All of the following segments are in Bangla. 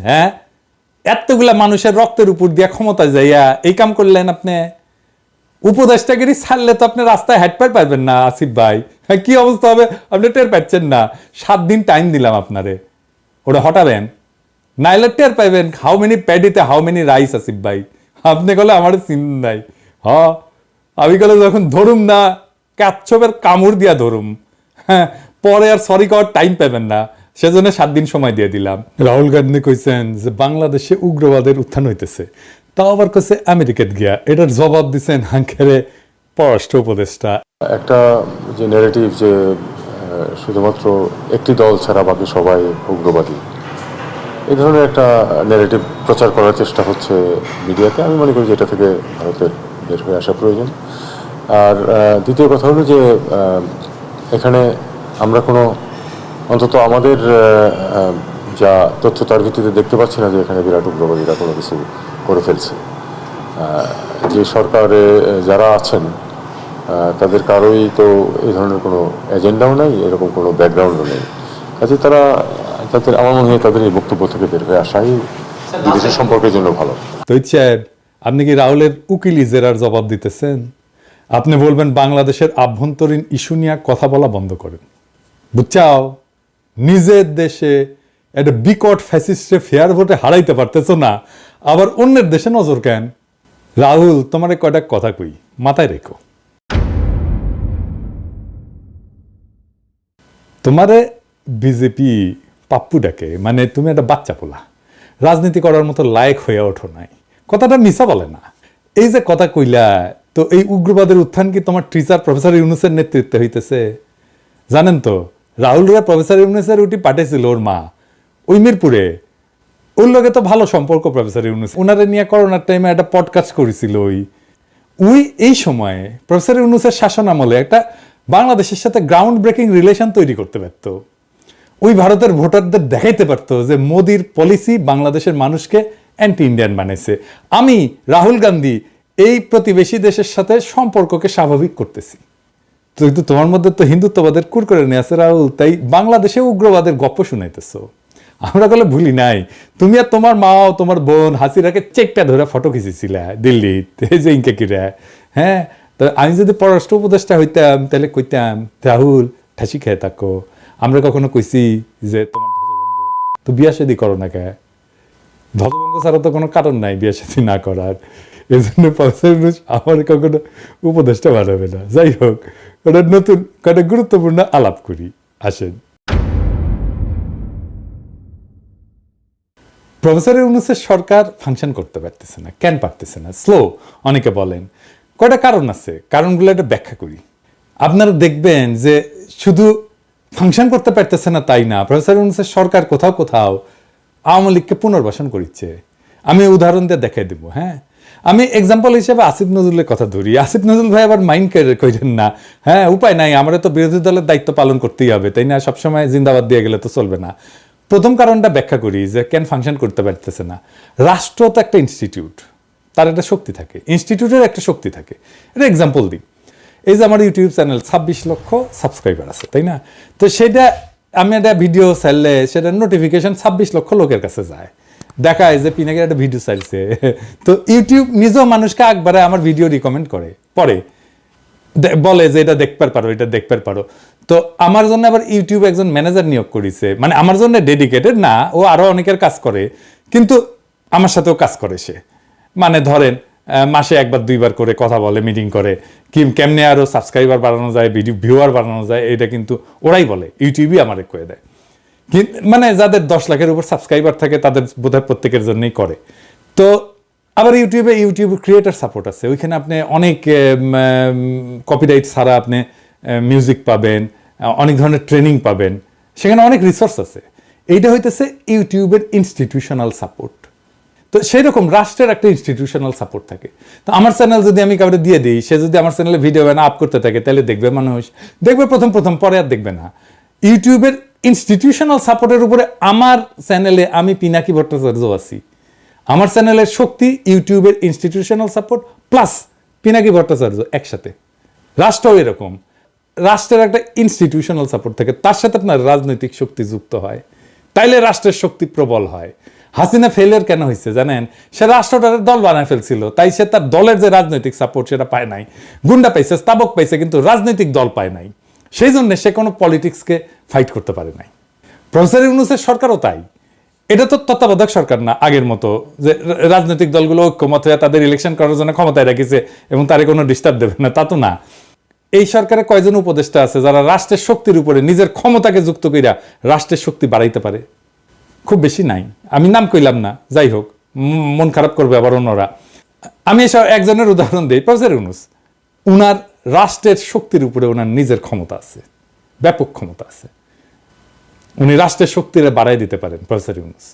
হ্যাঁ? এতগুলা মানুষের উপর দিয়া হ্যাঁ, দিলাম আপনারে। ওটা হটাবেন নাইলে টের পাইবেন হাউ মেনি প্যাডিতে হাউ মেনি রাইস আসিফ ভাই? আপনি গেলে আমার চিন নাই। হ আমি গেলে যখন ধরুম না কাচ্ছপের কামড় দিয়া ধরুম। হ্যাঁ পরে আর সরি করার টাইম পাবেন না। সেজন্য সাত দিন সময় দিয়ে দিলাম। রাহুল গান্ধী কইছেন যে, বাংলাদেশে উগ্রবাদের উত্থান হইতেছে। তাও আবার কইছে আমেরিকাত গিয়া। এটার জবাব দিছেন হাঙ্কেরে পররাষ্ট্র উপদেষ্টা। একটা যে নেগেটিভ যে শুধুমাত্র একটি দল ছাড়া বাকি সবাই উগ্রবাদী। এই ধরনের একটা নেগেটিভ প্রচার করার চেষ্টা হচ্ছে মিডিয়াতে। আমি মনে করি যে এটা থেকে ভারতের বের হয়ে আসা প্রয়োজন। আর দ্বিতীয় কথা হলো যে এখানে আমরা কোনো, অন্তত আমাদের যা তথ্য তার ভিত্তিতে দেখতে পাচ্ছি না যে এখানে বিরাট উগ্রবাদীরা কোনো কিছু করে ফেলছে। যে সরকারে যারা আছেন তাদের কারোই তো এই ধরনের কোনো এজেন্ডাও নেই, এরকম কোনো ব্যাকগ্রাউন্ডও নেই। কাজে তারা, তাদের, আমার মনে হয় তাদের এই বক্তব্য থেকে বের হয়ে আসাই বিদেশের সম্পর্কের জন্য ভালো। তো ইচ্ছেন আপনি কি রাহুলের উকিলি জেরার জবাব দিতেছেন? আপনি বলবেন বাংলাদেশের আভ্যন্তরীণ ইস্যু নিয়ে কথা বলা বন্ধ করেন। বুঝছাও নিজের দেশে একটা বিকট ফ্যাসিস্টে ফেয়ার ভোটে হারাইতে পারতেছো না। আবার অন্যের দেশে নজর কেন? রাহুল, তোমার কয়টা কথা কই? মাথায় রেখো। তোমারে বিজেপি পাপ্পু ডাকে মানে তুমি একটা বাচ্চা পোলা। রাজনীতি করার মতো লায়ক হয়ে ওঠো নাই। কথাটা মিশা বলে না। এই যে কথা কইলা, তো এই উগ্রবাদের উত্থান কি তোমার টিচার প্রফেসর ইউনুসের নেতৃত্বে হইতেছে? জানেন তো রাহুলরা প্রফেসর ইউনুসের উটি পাঠিয়েছিল ওর মা ওই মিরপুরে ওর লগে তো ভালো সম্পর্ক প্রফেসর ইউনুস। ওনারে নিয়ে করোনার টাইমে একটা পডকাস্ট করেছিল ওই। ওই, এই সময়ে প্রফেসর ইউনুসের শাসন আমলে একটা বাংলাদেশের সাথে গ্রাউন্ড ব্রেকিং রিলেশন তৈরি করতে পারত। ওই ভারতের ভোটারদের দেখাইতে পারতো যে মোদির পলিসি বাংলাদেশের মানুষকে অ্যান্টি ইন্ডিয়ান বানাইছে। আমি রাহুল গান্ধী এই প্রতিবেশী দেশের সাথে সম্পর্ককে স্বাভাবিক করতেছি। কিন্তু তোমার মধ্যে তো হিন্দুত্ববাদের কুর করে নিয়ে রাহুল, তাই বাংলাদেশে উগ্রবাদের গপ্প শুনাইতেছো। আমরা গেলে ভুলি নাই। তুমি আর তোমার মাও, তোমার বোন হাসিরাকে চেকটা ধরে ফটো খিচেছিলে দিল্লিতে এই যে ইনকে কিরা। হ্যাঁ তো আমি যদি পররাষ্ট্র উপদেষ্টা হইতাম, তাহলে কইতাম, রাহুল, ঠাসি খেয়ে থাকো। আমরা কখনো কইছি যে তোমার তো বিয়া শাদি করো না কে? ধ্বজভঙ্গ ছাড়া তো কোনো কারণ নাই বিয়া শাদী না করার। এই জন্য ইউনূস আমার কখনো উপদেশটা বাড়াবে না। যাই হোক ওটা নতুন কটা গুরুত্বপূর্ণ আলাপ করি। আসেন। প্রফেসর ইউনুসের সরকার ফাংশন করতে পারতেছে না, কেন পারতেছে না? স্লো অনেকে বলেন। কয়টা কারণ আছে? কারণগুলো একটা ব্যাখ্যা করি। আপনারা দেখবেন যে শুধু ফাংশন করতে পারতেছে না তাই না, প্রফেসর ইউনুসের সরকার কোথাও কোথাও আওয়ামী লীগকে পুনর্বাসন করিচ্ছে আমি উদাহরণ দিয়ে দেখাই দেবো হ্যাঁ? আমি এক্সাম্পল হিসেবে আসিফ নজরুলের কথা ধরি। আসিফ নজরুল ভাই আবার মাইন্ড করেন না। হ্যাঁ উপায় নাই আমরা তো বিরোধী দলের দায়িত্ব পালন করতেই হবে, তাই না? সবসময় জিন্দাবাদ দিয়ে গেলে তো চলবে না। প্রথম কারণটা ব্যাখ্যা করি যে কেন ফাংশন করতে পারতেছে না। রাষ্ট্র তো একটা ইনস্টিটিউট তার একটা শক্তি থাকে। ইনস্টিটিউটের একটা শক্তি থাকে। এটা এক্সাম্পল দিই। এই যে আমার ইউটিউব চ্যানেল ছাব্বিশ লক্ষ সাবস্ক্রাইবার আছে, তাই না? তো সেটা, আমি একটা ভিডিও ছাড়লে সেটার নোটিফিকেশন ছাব্বিশ লক্ষ লোকের কাছে যায়। দেখায় যে পিনাকের একটা ভিডিও চাইছে তো ইউটিউব নিজেও মানুষকে একবারে আমার ভিডিও রিকমেন্ড করে পরে বলে যে এটা দেখতে পারো, এটা দেখতে পারো। তো আমার জন্য আবার ইউটিউব একজন ম্যানেজার নিয়োগ করেছে। মানে আমার জন্য ডেডিকেটেড না, ও আরও অনেকের কাজ করে, কিন্তু আমার সাথেও কাজ করে সে। মানে ধরেন মাসে একবার, দুইবার করে কথা বলে মিটিং করে। কি কেমনে আরও সাবস্ক্রাইবার বাড়ানো যায় ভিডিও ভিউয়ার বাড়ানো যায়, এটা কিন্তু ওরাই বলে। ইউটিউবই আমার কয়ে দেয়। মানে যাদের দশ লাখের উপর সাবস্ক্রাইবার থাকে, তাদের বোধহয় প্রত্যেকের জন্যই করে। তো আবার ইউটিউবে ইউটিউব ক্রিয়েটার সাপোর্ট আছে। ওইখানে আপনি অনেক কপিরাইট ছাড়া আপনি মিউজিক পাবেন অনেক ধরনের ট্রেনিং পাবেন। সেখানে অনেক রিসোর্স আছে। এইটা হইতেছে ইউটিউবের ইনস্টিটিউশনাল সাপোর্ট তো সেই রকম রাষ্ট্রের একটা ইনস্টিটিউশনাল সাপোর্ট থাকে। তো আমার চ্যানেল যদি আমি কাউকে দিয়ে দিই, সে যদি আমার চ্যানেলে ভিডিও বানা আপ করতে থাকে, তাহলে দেখবে মানুষ। দেখবে প্রথম প্রথম, পরে আর দেখবে না। ইউটিউবের ইনস্টিটিউশনাল সাপোর্টের উপরে আমার চ্যানেলে আমি পিনাকি ভট্টাচার্য আছি। আমার চ্যানেলের শক্তি ইউটিউবের institutional support plus Pinaki Bhattacharya একসাথে। রাষ্ট্রও এরকম। রাষ্ট্রের একটা ইনস্টিটিউশনাল সাপোর্ট থাকে, তার সাথে আপনার রাজনৈতিক শক্তি যুক্ত হয়। তাইলে রাষ্ট্রের শক্তি প্রবল হয়। হাসিনা ফেলিয়ার কেন হয়েছে জানেন? সে রাষ্ট্রটার দল বানায় ফেলছিল, তাই সে তার দলের যে রাজনৈতিক সাপোর্ট সেটা পায় নাই। গুন্ডা পাইছে, স্তাবক পাইছে, কিন্তু রাজনৈতিক দল পায় নাই। সেই জন্য সে কোনো পলিটিক্সকে ফাইট করতে পারে নাই। প্রফেসর ইউনুসের সরকারও তাই। এটা তো তত্ত্বাবধায়ক সরকার না, আগের মতো যে রাজনৈতিক দলগুলো ঐক্যমত হয়ে তাদের ইলেকশন করার জন্য ক্ষমতায় রেখেছে এবং তারে কোনো ডিস্টার্ব দেবে না, তা তো না। এই সরকারে কয়জন উপদেষ্টা আছে যারা রাষ্ট্রের শক্তির উপরে নিজের ক্ষমতাকে যুক্ত কইরা রাষ্ট্রের শক্তি বাড়াইতে পারে? খুব বেশি নাই। আমি নাম কইলাম না, যাই হোক মন খারাপ করবে আবার অন্যরা। আমি এসব একজনের উদাহরণ দিই, প্রফেসর ইউনুস। উনার রাষ্ট্রের শক্তির উপরে ওনার নিজের ক্ষমতা আছে, ব্যাপক ক্ষমতা আছে। উনি রাষ্ট্রের শক্তিরে বাড়াই দিতে পারেন, প্রফেসর ইউনুস।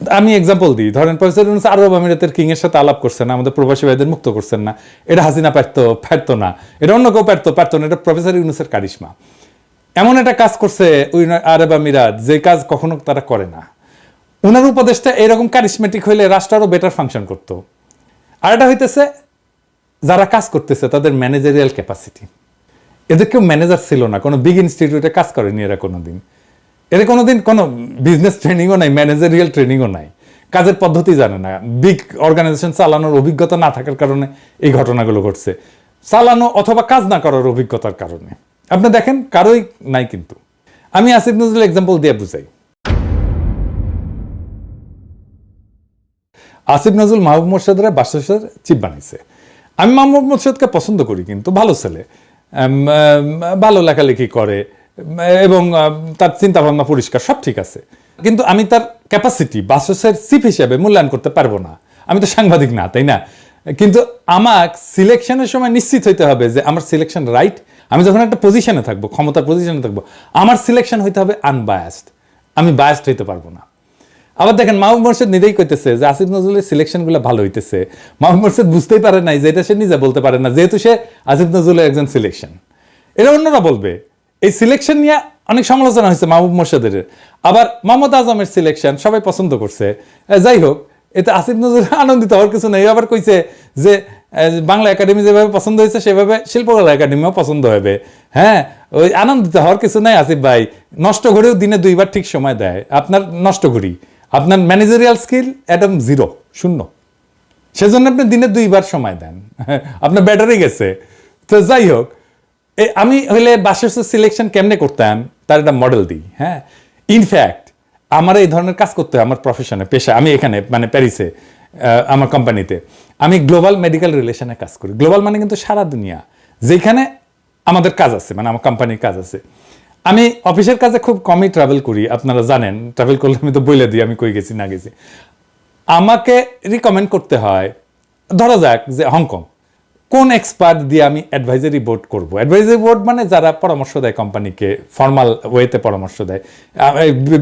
আমি এক্সাম্পল দিই, ধরেন প্রফেসর ইউনুস আরব আমিরাতের কিং এর সাথে আলাপ করছেন আমাদের প্রবাসী ভাইদের মুক্ত করছেন না, এটা হাসিনা পারতো পারতো না, এটা অন্য কেউ পারতো পারতো না, এটা প্রফেসর ইউনুসের কারিশমা। এমন একটা কাজ করছে ওই আরব আমিরাত, যে কাজ কখনো তারা করে না। উনার উপদেশটা এরকম কারিশমেটিক হইলে রাষ্ট্র আরও বেটার ফাংশন করতো। আর এটা হইতেছে যারা কাজ করতেছে, তাদের ম্যানেজারিয়াল ক্যাপাসিটি এদের কেউ ম্যানেজার ছিল না, কোনো বিগ ইনস্টিটিউটে কাজ করেনি এরা কোনোদিন। এরা কোনোদিন কোনো দিন কোনো বিজনেস ট্রেনিংও নাই ম্যানেজারিয়াল ট্রেনিংও নাই। কাজের পদ্ধতি জানে না। বিগ অর্গানাইজেশন চালানোর অভিজ্ঞতা না থাকার কারণে এই ঘটনাগুলো ঘটছে। চালানো অথবা কাজ না করার অভিজ্ঞতার কারণে। আপনি দেখেন, কারোই নাই কিন্তু। আমি আসিফ নজরুল এক্সাম্পল দিয়ে বুঝাই। আসিফ নজরুল মাহবুব মোর্শেদের বাসাসের চিপ বানিয়েছে আমি মাহবুব মোর্শেদকে পছন্দ করি কিন্তু, ভালো ছেলে। ভালো লেখালেখি করে, এবং তার চিন্তা ভাবনা পরিষ্কার, সব ঠিক আছে। কিন্তু আমি তার ক্যাপাসিটি বাসসের চিফ হিসেবে মূল্যায়ন করতে পারব না। আমি তো সাংবাদিক না, তাই না? কিন্তু আমার সিলেকশনের সময় নিশ্চিত হইতে হবে যে আমার সিলেকশন রাইট আমি যখন একটা পজিশনে থাকব, ক্ষমতার পজিশনে থাকব, আমার সিলেকশন হইতে হবে আনবায়াসড আমি বায়াসড হইতে পারব না। আবার দেখেন মাহবুব মোর্শেদ নিজেই কইতেছে যে আসিফ নজরুলের সিলেকশনগুলো ভালো হইতেছে। মাহবুব মোর্শেদ বুঝতেই পারে নাই যে এটা সে নিজে বলতে পারে না, যেহেতু সে আসিফ নজরুলের একজন সিলেকশন এটা অন্যরা বলবে, এই সিলেকশন নিয়ে অনেক সমালোচনা হয়েছে মাহবুব মোর্শেদের। আবার মোহাম্মদ আজমের সিলেকশন সবাই পছন্দ করছে। যাই হোক, এতে আসিফ নজরুল আনন্দিত হওয়ার কিছু নেই। আবার কইছে যে বাংলা একাডেমি যেভাবে পছন্দ হয়েছে, সেভাবে শিল্পকলা একাডেমিও পছন্দ হবে। হ্যাঁ ওই আনন্দিত হওয়ার কিছু নাই আসিফ ভাই। নষ্ট করেও দিনে দুইবার ঠিক সময় দেয়। আপনার নষ্ট করি আপনার ম্যানেজারিয়াল স্কিল একদম জিরো শূন্য। সেজন্য আপনি দিনে দুইবার সময় দেন। আপনার ব্যাটারি গেছে। তো যাই হোক আমি হইলে বাসের সিলেকশন কেমনে করতাম তার একটা মডেল দিই হ্যাঁ? ইনফ্যাক্ট আমার এই ধরনের কাজ করতে হয় আমার প্রফেশনে পেশা, আমি এখানে মানে প্যারিসে আমার কোম্পানিতে আমি গ্লোবাল মেডিকেল রিলেশনে কাজ করি। গ্লোবাল মানে কিন্তু সারা দুনিয়া। যেখানে আমাদের কাজ আছে মানে আমার কোম্পানির কাজ আছে। আমি অফিসের কাজে খুব কমই ট্রাভেল করি, আপনারা জানেন। ট্রাভেল করলে আমি তো বলে দিই, আমি কই গেছি, না গেছি। আমাকে রিকমেন্ড করতে হয়, ধরা যাক যে হংকং। কোন এক্সপার্ট দিয়ে আমি অ্যাডভাইজারি বোর্ড করব? অ্যাডভাইজারি বোর্ড মানে যারা পরামর্শ দেয় কোম্পানিকে ফর্মাল ওয়েতে পরামর্শ দেয়।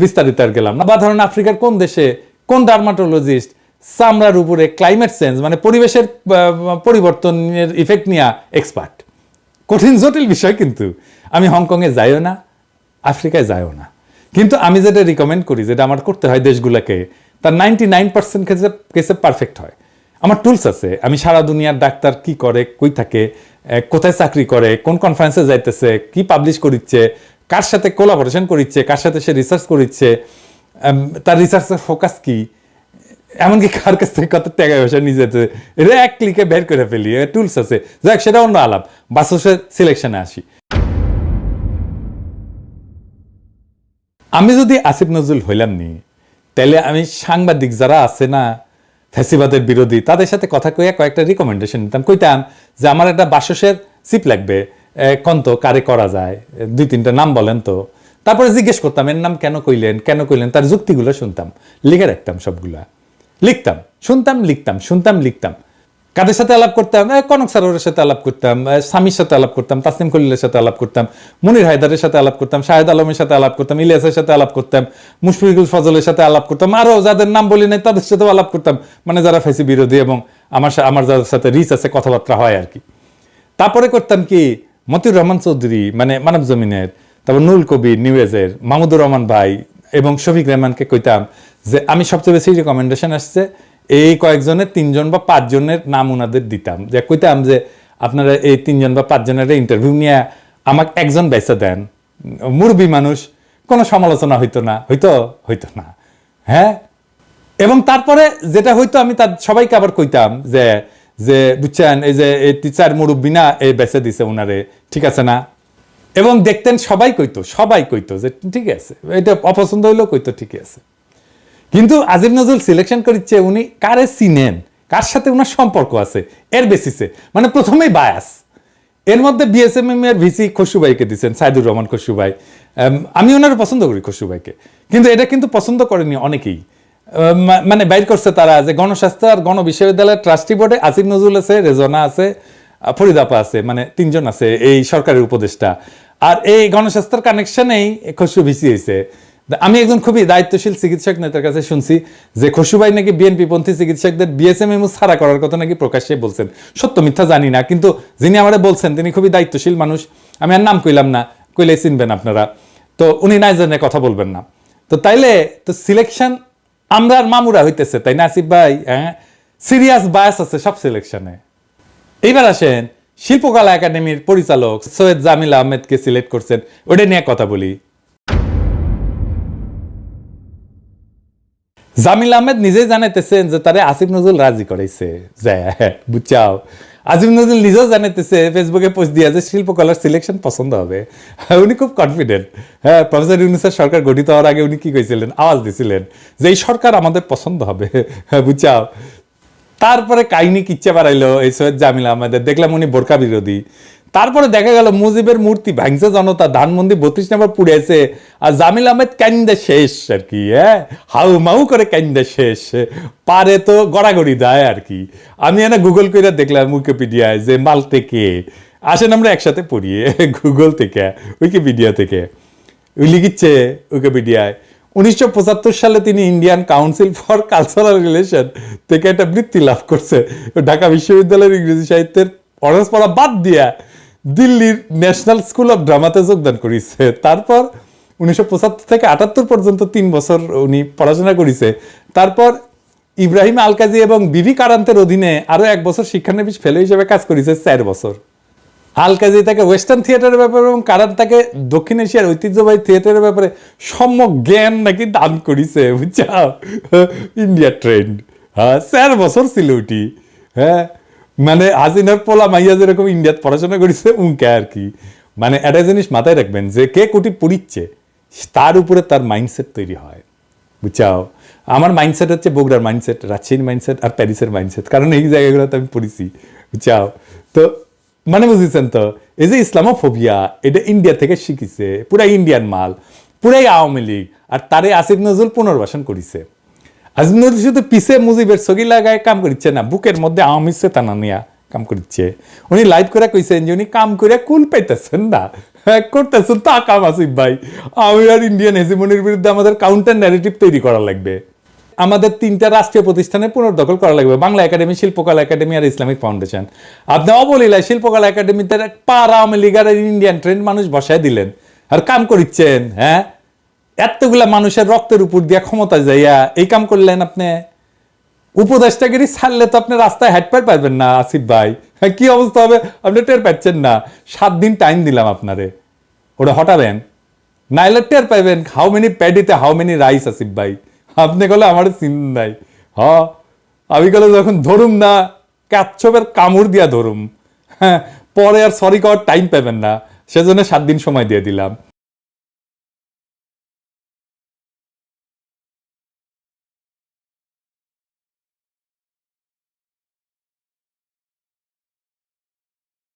বিস্তারিত আর গেলাম না। বা ধরুন আফ্রিকার কোন দেশে, কোন ডার্মাটোলজিস্ট চামড়ার উপরে ক্লাইমেট চেঞ্জ মানে পরিবেশের পরিবর্তনের ইফেক্ট নিয়ে এক্সপার্ট কঠিন, জটিল বিষয় কিন্তু। আমি হংকংয়ে যাইও না আফ্রিকায় যাইও না। কিন্তু আমি যেটা রিকমেন্ড করি, যেটা আমার করতে হয় দেশগুলোকে, তার নাইনটি নাইন পার্সেন্ট কেসে কেসে পারফেক্ট হয়। আমার টুলস আছে, আমি সারা দুনিয়ার ডাক্তার কি করে, কই থাকে কোথায় চাকরি করে, কোন কনফারেন্সে যাইতেছে, কি পাবলিশ করিচ্ছে, কার সাথে কোলাবোরেশন করিচ্ছে, কার সাথে সে রিসার্চ করিচ্ছে তার রিসার্চের ফোকাস কি? এমনকি কার কাছ থেকে কত টাকা পয়সা নিয়ে যেতে এটা এক ক্লিকে বের করে ফেলি টুলস আছে। যাক, সেটা অন্য আলাপ। বাসসের সিলেকশনে আসি। আমি যদি আসিফ নজরুল হইলাম নি তাহলে আমি সাংবাদিক যারা আছে না ফ্যাসিবাদের বিরোধী তাদের সাথে কথা কইয়া কয়েকটা রিকমেন্ডেশন নিতাম কইতাম যে আমার একটা বাসসের সিপ লাগবে এ, কন্ত কারে করা যায় দুই তিনটা নাম বলেন তো। তারপরে জিজ্ঞেস করতাম এর নাম কেন কইলেন কেন কইলেন তার যুক্তিগুলো শুনতাম। লিখে রাখতাম সবগুলা। লিখতাম শুনতাম লিখতাম শুনতাম লিখতাম। কাদের সাথে আলাপ করতাম? কনক সারোয়ারের সাথে আলাপ করতাম স্বামীর সাথে আলাপ করতাম, তাসনিম খলিলের সাথে আলাপ করতাম, মনির হায়দারের সাথে আলাপ করতাম, শাহেদ আলমের সাথে আলাপ করতাম, ইলিয়াসের সাথে আলাপ করতাম, মুশফিকুল ফজলের সাথে আলাপ করতাম আরও যাদের নাম বলি নাই তাদের সাথেও আলাপ করতাম। মানে যারা ফেসি বিরোধী এবং আমার আমার যাদের সাথে রিচ আছে, কথাবার্তা হয় আর কি। তারপরে করতাম কি? মতিউর রহমান চৌধুরী মানে মানব জমিনের, তারপর নুল কবির নিউজের মাহমুদুর রহমান ভাই এবং শফিক রহমানকে কইতাম যে, আমি সবচেয়ে বেশি রেকমেন্ডেশন আসছে এই কয়েকজনের, তিনজন বা পাঁচজনের নাম ওনাদের দিতাম। যে কইতাম যে, আপনারা এই তিনজন বা পাঁচজনের ইন্টারভিউ নিয়ে আমাকে একজন বেঁচে দেন। মুরবি মানুষ, কোনো সমালোচনা হইতো না। হইতো? হইতো না। হ্যাঁ? এবং তারপরে যেটা হইতো, আমি তার, সবাইকে আবার কইতাম যে যে, বুঝছেন, এই যে, এই টিচার মুরব্বী না, এই বেঁচে দিছে উনারে। ঠিক আছে না? এবং দেখতেন সবাই কইতো সবাই কইতো যে, ঠিক আছে। এটা অপছন্দ হইলেও কইতো ঠিক আছে। কিন্তু আজিম নজরুল সিলেকশন করিচ্ছে উনি কারে চিনেন? কার সাথে উনার সম্পর্ক আছে? এর বেসিসে মানে প্রথমেই বায়াস এর মধ্যে বিএসএমএম এর ভিসি খসুবাইকে দিচ্ছেন, সাইদুর রহমান খসুবাই আমি ওনার পছন্দ করি খসুবাইকে কিন্তু এটা কিন্তু পছন্দ করেনি অনেকেই। মানে বাইর করছে তারা যে গণস্বাস্থ্য আর গণ বিশ্ববিদ্যালয়ের ট্রাস্টি বোর্ডে আসিফ নজরুল আছে রেজনা আছে ফরিদাপা আছে মানে তিনজন আছে এই সরকারের উপদেষ্টা। আর এই গণস্বাস্থ্যের কানেকশনেই খসু ভিসি হয়েছে আমি একজন খুবই দায়িত্বশীল চিকিৎসক নেতার কাছে শুনছি যে খসুবাই নাকি বিএনপি পন্থী চিকিৎসকদের বিএসএমএমও ছাড়া করার কথা নাকি প্রকাশ্যে বলছেন। সত্য মিথ্যা জানি না, কিন্তু যিনি আমারে বলছেন তিনি খুবই দায়িত্বশীল মানুষ। আমি আর নাম কইলাম না কইলে চিনবেন আপনারা। তো উনি না জানে কথা বলবেন না। তো তাইলে তো সিলেকশন আমরা আর মামুরা হইতেছে, তাই না আসিফ ভাই? হ্যাঁ? সিরিয়াস বায়াস আছে সব সিলেকশনে এইবার আসেন, শিল্পকলা একাডেমির পরিচালক সৈয়দ জামিল আহমেদকে সিলেক্ট করছেন। ওটা নিয়ে কথা বলি। জামিল আহমেদ নিজেই জানাইতেছেন যে তারে আসিফ নজরুল রাজি করাইছে। যে, বুঝছাও। আসিফ নজরুল নিজেও জানাইতেছে, ফেসবুকে পোস্ট দিয়া যে শিল্পকলার সিলেকশন পছন্দ হবে। উনি খুব কনফিডেন্ট হ্যাঁ প্রফেসর ইউনুসের সরকার গঠিত হওয়ার আগে উনি কি কইছিলেন? আওয়াজ দিছিলেন যে, এই সরকার আমাদের পছন্দ হবে। হ্যাঁ বুঝছাও। তারপরে কাহিনী কিচ্ছা বাড়াইলো এই সৈয়দ জামিল আহমেদের। দেখলাম উনি বোরকা বিরোধী। তারপরে দেখা গেল মুজিবের মূর্তি ভাঙছে, জনতা ধানমন্দির বত্রিশ নম্বর পুড়েছে আর জামিল আহমেদ কান্দে শেষ আর কি হ্যাঁ? হাউ মাউ করে কান্দে শেষ। পারে তো গড়াগড়ি দেয় আর কি। আমি এনে গুগল করে দেখলাম উইকিপিডিয়ায় যে মালতে কে আসেন আমরা একসাথে পড়ি গুগল থেকে উইকিপিডিয়া থেকে। লিখিচ্ছে উইকিপিডিয়ায় উনিশশো পঁচাত্তর সালে তিনি Indian council for cultural relation থেকে একটা বৃত্তি লাভ করছে। ঢাকা বিশ্ববিদ্যালয়ের ইংরেজি সাহিত্যের অনার্স পড়া বাদ দিয়া দিল্লির ন্যাশনাল স্কুল অফ ড্রামাতে যোগদান করেছে। তারপর উনিশশো পঁচাত্তর থেকে আটাত্তর পর্যন্ত তিন বছর উনি পড়াশোনা করেছে। তারপর ইব্রাহিম আলকাজি এবং বিভি কারান্তের অধীনে আরও এক বছর শিক্ষানবিশ ফেলো হিসেবে কাজ করেছে চার বছর। আলকাজি তাকে ওয়েস্টার্ন থিয়েটারের ব্যাপারে এবং কারান তাকে দক্ষিণ এশিয়ার ঐতিহ্যবাহী থিয়েটারের ব্যাপারে সম্যক জ্ঞান নাকি দান করিছে বুঝছাও ইন্ডিয়া ট্রেন্ড। হ্যাঁ চার বছর ছিল ওটি। হ্যাঁ মানে হাসিনার পোলা মাইয়া যেরকম ইন্ডিয়াত পড়াশোনা করেছে, উনকে আর কি। মানে একটা জিনিস মাথায় রাখবেন যে কে কোটি পড়িচ্ছে, তার উপরে তার মাইন্ডসেট তৈরি হয়। বুঝছাও? আমার মাইন্ডসেট হচ্ছে বগুড়ার মাইন্ডসেট রাজশাহীর মাইন্ডসেট আর প্যারিসের মাইন্ডসেট কারণ এই জায়গাগুলোতে আমি পড়েছি। বুঝছাও? তো মানে বুঝেছেন তো, এই যে ইসলামোফোবিয়া, এটা ইন্ডিয়া থেকে শিখিছে, পুরাই ইন্ডিয়ান মাল, পুরাই আওয়ামী লীগ, আর তারে আসিফ নজরুল পুনর্বাসন করিছে। নজরুল শুধু পিছে মুজিবের ছবি লাগায় কাম করিচ্ছে না বুকের মধ্যে আওয়ামী চেতানা নিয়া কাম করিচ্ছে। উনি লাইভ করে কইছেন যে উনি কাম করে কুল পাইতেছেন না। হ্যাঁ, করতেছেন তা কাম আসিফ ভাই। আমি আর ইন্ডিয়ান হেজিমনির বিরুদ্ধে আমাদের কাউন্টার ন্যারেটিভ তৈরি করা লাগবে। আমাদের তিনটা রাষ্ট্রীয় প্রতিষ্ঠানে পুনর্দখল করা লাগবে বাংলা একাডেমি শিল্পকলা একাডেমি আর ইসলামিক ফাউন্ডেশন। আপনি অবলীলায় শিল্পকলা একাডেমিতে পারা আওয়ামী লীগ আর ইন্ডিয়ান ট্রেন্ড মানুষ বসায় দিলেন। আর কাম করিচ্ছেন হ্যাঁ? এতগুলা মানুষের রক্তের উপর দিয়া ক্ষমতা যাইয়া এই কাম করলেন আপনি। উপদেষ্টাগিরি ছাড়লে তো আপনি রাস্তায় হেঁটপার পারবেন না আসিফ ভাই। হ্যাঁ, কি অবস্থা হবে? আপনি টের পাচ্ছেন না। সাত দিন টাইম দিলাম আপনারে। ওটা হটাবেন। নাইলে টের পাইবেন হাউ মেনি প্যাডিতে হাউ মেনি রাইস আসিফ ভাই। আপনি গেলে আমার চিন নাই। হ আমি গেলে যখন ধরুম না কাচ্ছপের কামড় দিয়া ধরুম। হ্যাঁ পরে আর সরি করার টাইম পাবেন না। সেজন্য সাত দিন সময় দিয়ে দিলাম।